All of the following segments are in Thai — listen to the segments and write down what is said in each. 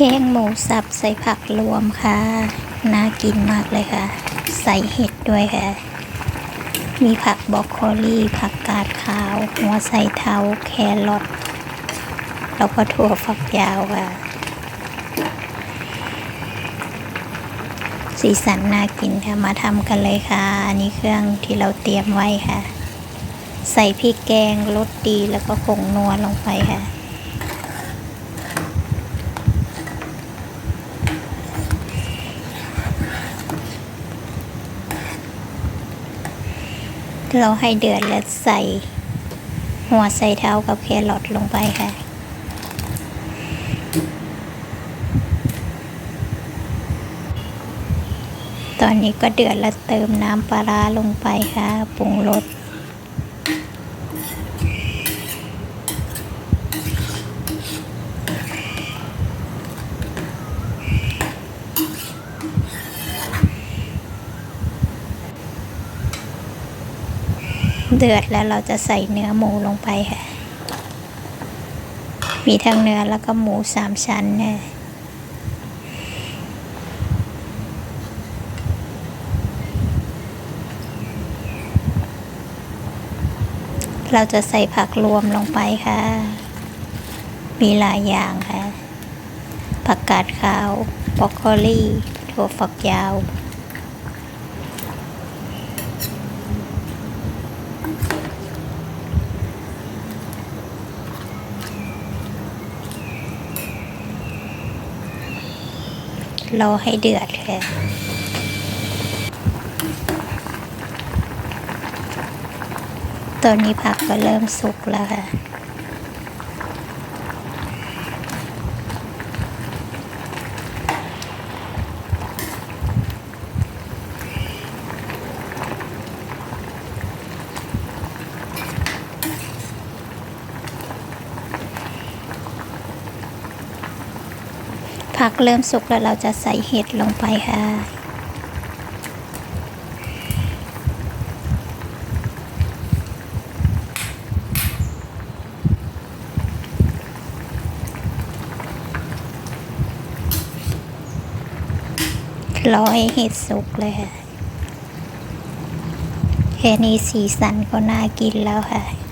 แกงหมูสับใส่ผักรวมค่ะ น่ากินมากเลยค่ะ ใส่เห็ดด้วยค่ะ มีผักบรอกโคลีผักกาดขาว หัวไส่เท้าแครอทแล้วก็ถั่วฝักยาวค่ะ สีสันน่ากินค่ะ มาทำกันเลยค่ะ อันนี้เครื่องที่เราเตรียมไว้ค่ะ ใส่พริกแกงรสดีแล้วก็ผงนัวลงไปค่ะ เราให้เดือดแล้วใส่ หัวใส่เท้ากับแครอทลงไปค่ะ ตอนนี้ก็เดือดแล้วเติมน้ำปลาร้าลงไปค่ะปรุงรส เดือดแล้วเราจะใส่เนื้อหมูลงไปค่ะ มีทั้งเนื้อแล้วก็หมูสามชั้นเนี่ยเราจะใส่ผักรวมลงไปค่ะ มีหลายอย่างค่ะ ผักกาดขาว บรอกโคลีถั่วฝักยาว รอให้เดือดค่ะตอนนี้ผักก็เริ่มสุกแล้วค่ะ ผักเริ่มสุกแล้วเราจะใส่เห็ดลงไปค่ะ รอให้เห็ดสุกเลยค่ะ แค่นี้สีสันก็น่ากินแล้วค่ะ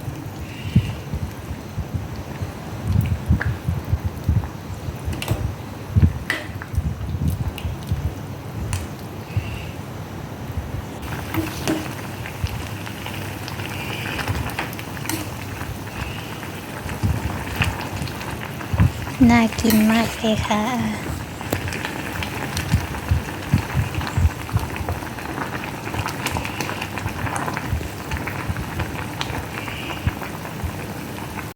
น่ากินมากเลยค่ะ